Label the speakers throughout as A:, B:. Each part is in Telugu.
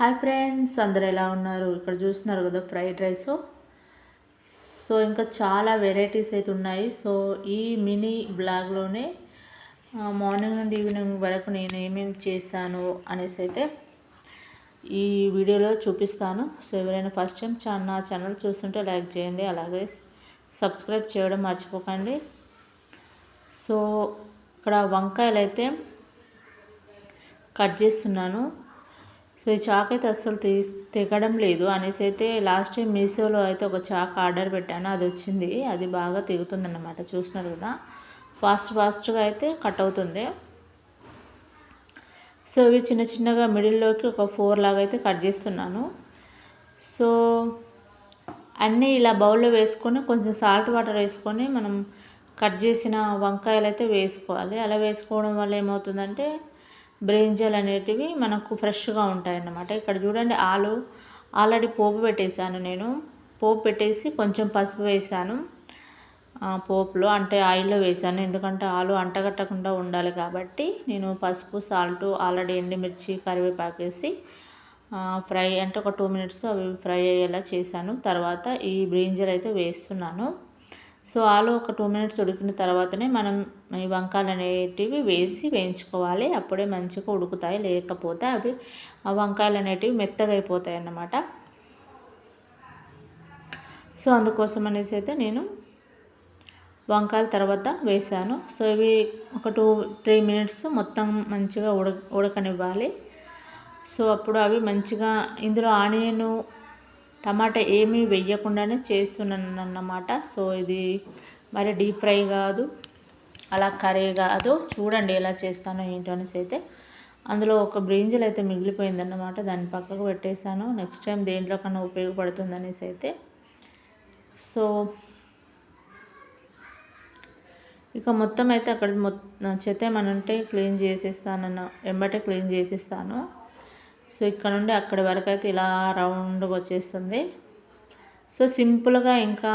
A: హాయ్ ఫ్రెండ్స్ అందరు ఎలా ఉన్నారు? ఇక్కడ చూస్తున్నారు కదా ఫ్రైడ్ రైస్. సో ఇంకా చాలా వెరైటీస్ అయితే ఉన్నాయి. సో ఈ మినీ బ్లాగ్లోనే మార్నింగ్ నుండి ఈవినింగ్ వరకు నేను ఏమేమి చేశాను అనేసి అయితే ఈ వీడియోలో చూపిస్తాను. సో ఎవరైనా ఫస్ట్ టైం చాలా నా ఛానల్ చూస్తుంటే లైక్ చేయండి. అలాగే సబ్స్క్రైబ్ చేయడం మర్చిపోకండి. సో ఇక్కడ వంకాయలు అయితే కట్ చేస్తున్నాను. సో ఈ చాక్ అయితే అస్సలు తీ తెగడం లేదు. అనేసి అయితే లాస్ట్ టైం మీషోలో అయితే ఒక చాక్ ఆర్డర్ పెట్టాను. అది వచ్చింది. అది బాగా తెగుతుందన్నమాట. చూసినారు కదా? ఫాస్ట్ ఫాస్ట్గా అయితే కట్ అవుతుంది. సో ఇవి చిన్న చిన్నగా మిడిల్లోకి ఒక ఫోర్ లాగా అయితే కట్ చేస్తున్నాను. సో అన్నీ ఇలా బౌల్లో వేసుకొని కొంచెం సాల్ట్ వాటర్ వేసుకొని మనం కట్ చేసిన వంకాయలు అయితే వేసుకోవాలి. అలా వేసుకోవడం వల్ల ఏమవుతుందంటే బ్రింజల్ అనేటివి మనకు ఫ్రెష్గా ఉంటాయి అన్నమాట ఇక్కడ చూడండి ఆలు ఆల్రెడీ పోపు పెట్టేశాను నేను. పోపు పెట్టేసి కొంచెం పసుపు వేసాను పోపులో అంటే ఆయిల్లో వేసాను ఎందుకంటే ఆలు అంటగట్టకుండా ఉండాలి కాబట్టి నేను పసుపు సాల్ట్ ఆల్రెడీ ఎండుమిర్చి కరివేపాకు వేసి ఫ్రై అంటే ఒక టూ మినిట్స్ అవి ఫ్రై అయ్యేలా చేశాను. తర్వాత ఈ బ్రింజల్ అయితే వేస్తున్నాను. సో ఆలు ఒక టూ మినిట్స్ ఉడికిన తర్వాతనే మనం ఈ వంకాయలు అనేటివి వేసి వేయించుకోవాలి. అప్పుడే మంచిగా ఉడుకుతాయి. లేకపోతే అవి ఆ వంకాయలు అనేటివి మెత్తగా అయిపోతాయి అన్నమాట. సో అందుకోసం అనేసి అయితే నేను వంకాయల తర్వాత వేసాను సో ఇవి ఒక టూ త్రీ మినిట్స్ మొత్తం మంచిగా ఉడ ఉడకనివ్వాలి. సో అప్పుడు అవి మంచిగా ఇందులో ఆనియను టమాటా ఏమీ వేయకుండానే చేస్తున్నాను అన్నమాట సో ఇది మరి డీప్ ఫ్రై కాదు అలా కర్రీ కాదు. చూడండి ఎలా చేస్తానో ఏంటో అనేసి అయితే అందులో ఒక బ్రింజల్ అయితే మిగిలిపోయిందన్నమాట. దాన్ని పక్కకు పెట్టేశాను. నెక్స్ట్ టైం దేంట్లో కన్నా ఉపయోగపడుతుంది అనేసి అయితే. సో ఇక మొత్తం అయితే అక్కడ మొత్తం చెత్త ఏమైనా ఉంటే క్లీన్ చేసేస్తానన్న ఎంబటే క్లీన్ చేసేస్తాను. సో ఇక్కడ నుండి అక్కడి వరకు అయితే ఇలా రౌండ్గా వచ్చేస్తుంది. సో సింపుల్గా ఇంకా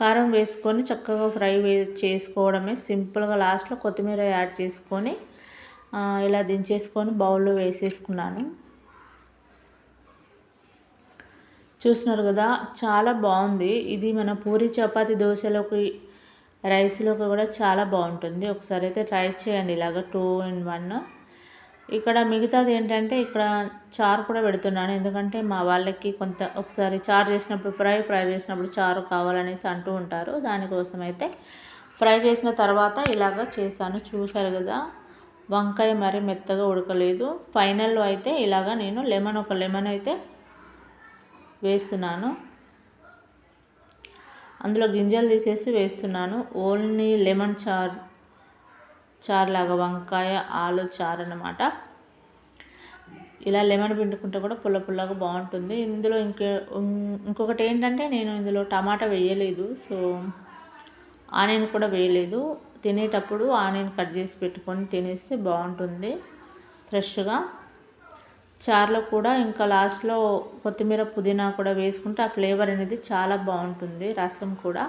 A: కారం వేసుకొని చక్కగా ఫ్రై వే చేసుకోవడమే. సింపుల్గా లాస్ట్లో కొత్తిమీర యాడ్ చేసుకొని ఇలా దించేసుకొని బౌల్లో వేసేసుకున్నాను. చూస్తున్నారు కదా చాలా బాగుంది. ఇది మన పూరి చపాతి దోశలోకి రైస్లోకి కూడా చాలా బాగుంటుంది. ఒకసారి అయితే ట్రై చేయండి ఇలాగ టూ ఇన్ వన్. ఇక్కడ మిగతాది ఏంటంటే ఇక్కడ చారు కూడా పెడుతున్నాను. ఎందుకంటే మా వాళ్ళకి కొంత ఒకసారి చారు చేసినప్పుడు ఫ్రై ఫ్రై చేసినప్పుడు చారు కావాలనేసి అంటూ ఉంటారు. దానికోసం అయితే ఫ్రై చేసిన తర్వాత ఇలాగ చేశాను. చూశారు కదా వంకాయ మరి మెత్తగా ఉడకలేదు. ఫైనల్లో అయితే ఇలాగ నేను లెమన్ ఒక లెమన్ అయితే వేస్తున్నాను. అందులో గింజలు తీసేసి వేస్తున్నాను. ఓన్లీ లెమన్ చారు చారు లాగా వంకాయ ఆలు చారు అనమాట ఇలా లెమన్ పిండుకుంటే కూడా పుల్ల పుల్లగా బాగుంటుంది. ఇందులో ఇంకే ఇంకొకటి ఏంటంటే నేను ఇందులో టమాటా వేయలేదు. సో ఆనియన్ కూడా వేయలేదు. తినేటప్పుడు ఆనియన్ కట్ చేసి పెట్టుకొని తినేస్తే బాగుంటుంది ఫ్రెష్గా. చారులో కూడా ఇంకా లాస్ట్లో కొత్తిమీర పుదీనా కూడా వేసుకుంటే ఆ ఫ్లేవర్ అనేది చాలా బాగుంటుంది రసం కూడా.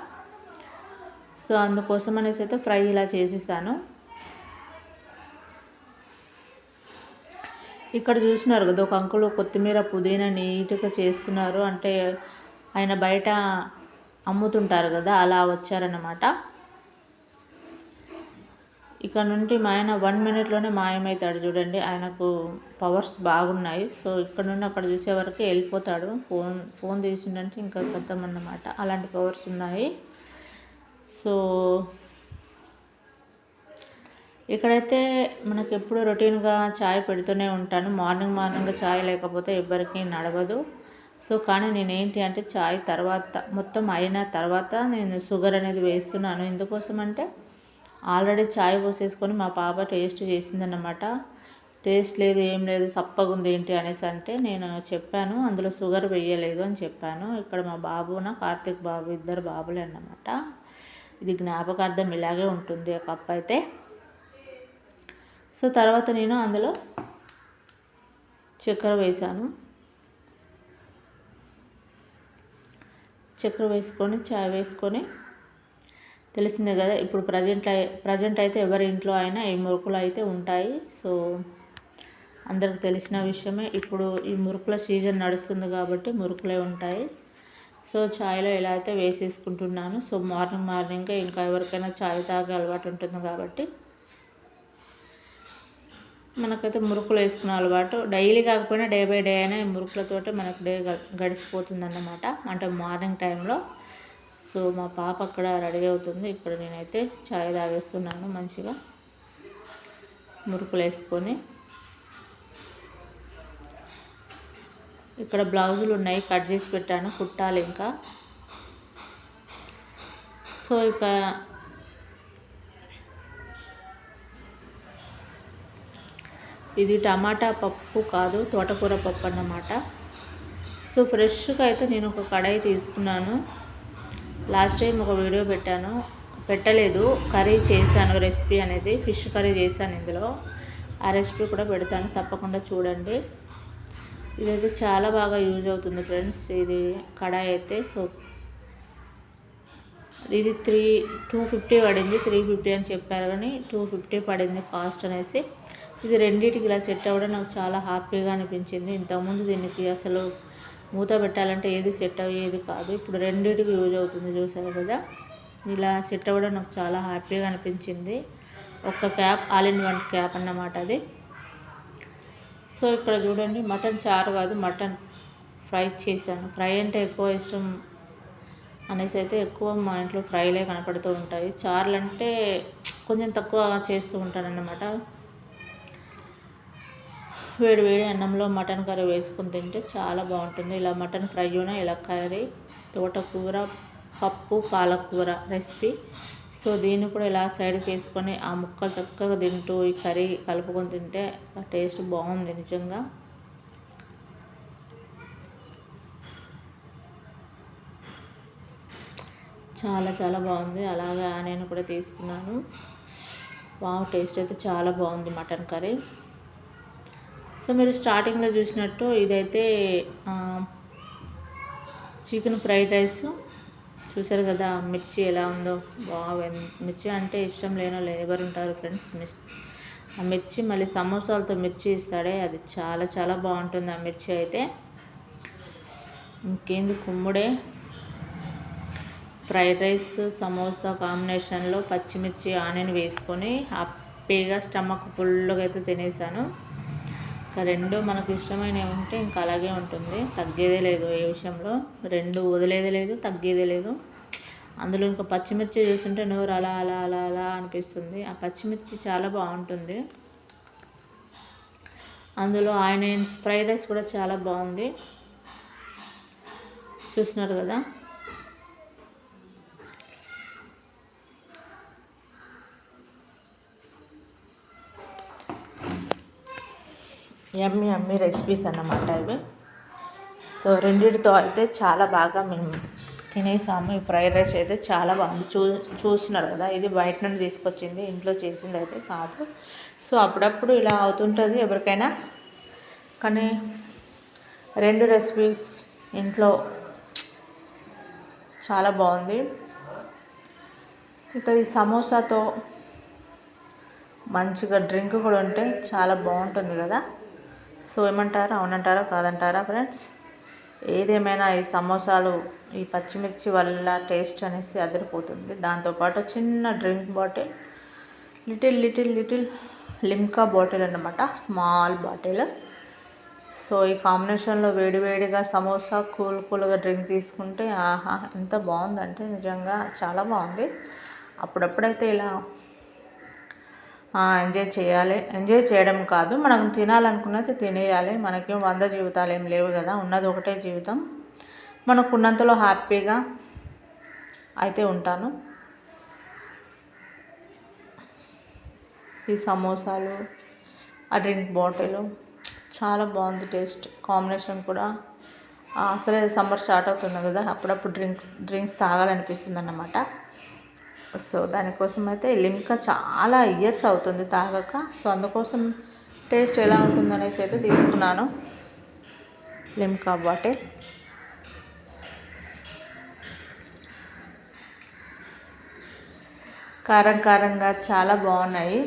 A: సో అందుకోసం అనేసి అయితే ఫ్రై ఇలా చేసేసాను. ఇక్కడ చూసినారు కదా ఒక అంకులు కొత్తిమీర పుదీనా నీట్గా చేస్తున్నారు. అంటే ఆయన బయట అమ్ముతుంటారు కదా అలా వచ్చారన్నమాట. ఇక్కడ నుండి మా ఆయన వన్ మినిట్లోనే మాయమవుతాడు చూడండి. ఆయనకు పవర్స్ బాగున్నాయి. సో ఇక్కడ నుండి అక్కడ చూసే వరకు వెళ్ళిపోతాడు. ఫోన్ ఫోన్ తీసిండంటే ఇంకా కథం అన్నమాట. అలాంటి పవర్స్ ఉన్నాయి. సో ఇక్కడైతే మనకు ఎప్పుడు రొటీన్గా చాయ్ పెడుతూనే ఉంటాను. మార్నింగ్ మార్నింగ్ చాయ్ లేకపోతే ఎవ్వరికి నడవదు. సో కానీ నేనేంటి అంటే చాయ్ తర్వాత మొత్తం అయిన తర్వాత నేను షుగర్ అనేది వేస్తున్నాను. ఎందుకోసం అంటే ఆల్రెడీ చాయ్ పోసేసుకొని మా పాప టేస్ట్ చేసిందన్నమాట. టేస్ట్ లేదు ఏం లేదు సప్పగా ఉంది ఏంటి అనేసి అంటే నేను చెప్పాను. అందులో షుగర్ వేయలేదు అని చెప్పాను. ఇక్కడ మా బాబున కార్తీక్ బాబు ఇద్దరు బాబులే అన్నమాట. ఇది జ్ఞాపకార్థం ఇలాగే ఉంటుంది ఒక కప్ అయితే. సో తర్వాత నేను అందులో చక్కెర వేసాను. చక్కెర వేసుకొని చాయ్ వేసుకొని తెలిసిందే కదా ఇప్పుడు ప్రజెంట్ ప్రజెంట్ అయితే ఎవరి ఇంట్లో అయినా ఈ మురుకులు అయితే ఉంటాయి. సో అందరికి తెలిసిన విషయమే ఇప్పుడు ఈ మురుకుల సీజన్ నడుస్తుంది కాబట్టి మురుకులే ఉంటాయి. సో ఛాయ్లో ఎలా అయితే వేసేసుకుంటున్నాను. సో మార్నింగ్ మార్నింగ్ ఇంకా ఎవరికైనా ఛాయ్ తాగే అలవాటు ఉంటుంది కాబట్టి మనకైతే మురుకులు వేసుకునే అలవాటు. డైలీ కాకపోయినా డే బై డే అయినా ఈ మురుకులతోటి మనకు డే గడిచిపోతుంది అన్నమాట అంటే మార్నింగ్ టైంలో సో మా పాప అక్కడ రెడీ అవుతుంది. ఇక్కడ నేనైతే ఛాయ్ తాగేస్తున్నాను మంచిగా. మురుకులు వేసుకొని. ఇక్కడ బ్లౌజులు ఉన్నాయి. కట్ చేసి పెట్టాను. కుట్టాలి ఇంకా. సో ఇక ఇది టమాటా పప్పు కాదు తోటకూర పప్పు అన్నమాట. సో ఫ్రెష్గా అయితే నేను ఒక కడాయి తీసుకున్నాను. లాస్ట్ టైం ఒక వీడియో పెట్టాను. పెట్టలేదు. కర్రీ చేశాను రెసిపీ అనేది. ఫిష్ కర్రీ చేశాను ఇందులో. ఆ రెసిపీ కూడా పెడతాను. తప్పకుండా చూడండి. ఇదైతే చాలా బాగా యూజ్ అవుతుంది ఫ్రెండ్స్. ఇది కడాయి అయితే. సో ఇది త్రీ టూ ఫిఫ్టీ పడింది. త్రీ ఫిఫ్టీ అని చెప్పారు కానీ టూ ఫిఫ్టీ పడింది కాస్ట్ అనేసి. ఇది రెండింటికి ఇలా సెట్ అవ్వడం నాకు చాలా హ్యాపీగా అనిపించింది. ఇంతకుముందు దీనికి అసలు మూత పెట్టాలంటే ఏది సెట్ అయ్యేది కాదు. ఇప్పుడు రెండింటికి యూజ్ అవుతుంది చూసారు కదా? ఇలా సెట్ అవ్వడం నాకు చాలా హ్యాపీగా అనిపించింది. ఒక cap all in one cap అన్నమాట అది. సో ఇక్కడ చూడండి మటన్ చారు కాదు మటన్ ఫ్రై చేశాను. ఫ్రై అంటే ఎక్కువ ఇష్టం అనేసి అయితే ఎక్కువ మా ఇంట్లో ఫ్రైలే కనపడుతూ ఉంటాయి. చారులు అంటే కొంచెం తక్కువ చేస్తూ ఉంటానన్నమాట. వేడి వేడి అన్నంలో మటన్ కర్రీ వేసుకుని తింటే చాలా బాగుంటుంది. ఇలా మటన్ ఫ్రై ఇలా కర్రీ తోటకూర పప్పు పాలకూర రెసిపీ. సో దీన్ని కూడా ఇలా సైడ్కి వేసుకొని ఆ ముక్కలు చక్కగా తింటూ ఈ కర్రీ కలుపుకొని తింటే ఆ టేస్ట్ బాగుంది నిజంగా. చాలా చాలా బాగుంది. అలాగే నేను కూడా తీసుకున్నాను. వావ్ టేస్ట్ అయితే చాలా బాగుంది మటన్ కర్రీ. సో మీరు స్టార్టింగ్లో చూసినట్టు ఇదైతే చికెన్ ఫ్రైడ్ రైస్. చూసారు కదా మిర్చి ఎలా ఉందో. బాగా మిర్చి అంటే ఇష్టం లేనో ఎవరు ఉంటారు ఫ్రెండ్స్? మిస్ ఆ మిర్చి మళ్ళీ సమోసాలతో మిర్చి ఇస్తాడే అది చాలా చాలా బాగుంటుంది ఆ మిర్చి అయితే. ఇంకేంది కుమ్ముడే? ఫ్రైడ్ రైస్ సమోసా కాంబినేషన్లో పచ్చిమిర్చి ఆనియన్ వేసుకొని హ్యాపీగా స్టమక్ ఫుల్గా అయితే తినేసాను. రెండు మనకు ఇష్టమైనవి ఉంటే ఇంకా అలాగే ఉంటుంది. తగ్గేదే లేదు ఏ విషయంలో. రెండు వదిలేదే లేదు తగ్గేదే లేదు. అందులో ఇంకా పచ్చిమిర్చి చూస్తుంటే నోరు అలా అలా అలా అలా అనిపిస్తుంది. ఆ పచ్చిమిర్చి చాలా బాగుంటుంది. అందులో ఆయన ఫ్రైడ్ రైస్ కూడా చాలా బాగుంది. చూస్తున్నారు కదా? యమ్మీ యమ్మీ రెసిపీస్ అన్నమాట ఇవి. సో రెండింటితో అయితే చాలా బాగా మేము తినేసాము. ఈ ఫ్రైడ్ రైస్ అయితే చాలా బాగుంది. చూ చూస్తున్నారు కదా ఇది బయట నుండి తీసుకొచ్చింది ఇంట్లో చేసింది అయితే కాదు. సో అప్పుడప్పుడు ఇలా అవుతుంటుంది ఎవరికైనా. కానీ రెండు రెసిపీస్ ఇంట్లో చాలా బాగుంది. ఇక ఈ సమోసాతో మంచిగా డ్రింక్ కూడా ఉంటే చాలా బాగుంటుంది కదా. సో ఏమంటారా? అవునంటారా? కాదంటారా ఫ్రెండ్స్? ఏదేమైనా ఈ సమోసాలు ఈ పచ్చిమిర్చి వల్ల టేస్ట్ అనేసి అదిరిపోతుంది. దాంతోపాటు చిన్న drink bottle little little little Limca bottle అనమాట స్మాల్ బాటిల్. సో ఈ కాంబినేషన్లో వేడివేడిగా సమోసా కూల్ కూల్గా డ్రింక్ తీసుకుంటే ఆహా ఎంత బాగుందంటే నిజంగా చాలా బాగుంది. అప్పుడప్పుడైతే ఇలా ఎంజాయ్ చేయాలి. ఎంజాయ్ చేయడం కాదు మనం తినాలనుకున్నది తినేయాలి. మనకి వంద జీవితాలు ఏం లేవు కదా ఉన్నది ఒకటే జీవితం. మనకు ఉన్నంతలో హ్యాపీగా అయితే ఉంటాను. ఈ సమోసాలు ఆ డ్రింక్ బాటిల్ చాలా బాగుంది టేస్ట్. కాంబినేషన్ కూడా అసలే సమ్మర్ స్టార్ట్ అవుతుంది కదా అప్పుడప్పుడు డ్రింక్ డ్రింక్స్ తాగాలనిపిస్తుంది అన్నమాట సో దానికోసం అయితే లిమ్కా చాలా ఇయర్స్ అవుతుంది తాగక. సో అందుకోసం టేస్ట్ ఎలా ఉంటుందనేసి అయితే తీసుకున్నాను. Limca bottle. కారం కారంగా చాలా బాగున్నాయి.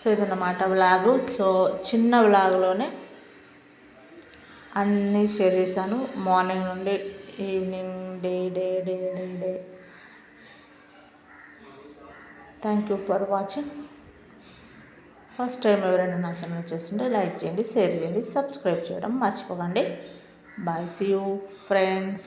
A: సో ఇదన్నమాట వ్లాగు. సో చిన్న వ్లాగ్లోనే అన్నీ షేర్ చేశాను. మార్నింగ్ నుండి evening day day day day day. Thank you for watching first time ఎవరైనా నా ఛానల్ చేస్తుంటే లైక్ చేయండి షేర్ చేయండి సబ్స్క్రైబ్ చేయడం మర్చిపోకండి. Bye see you friends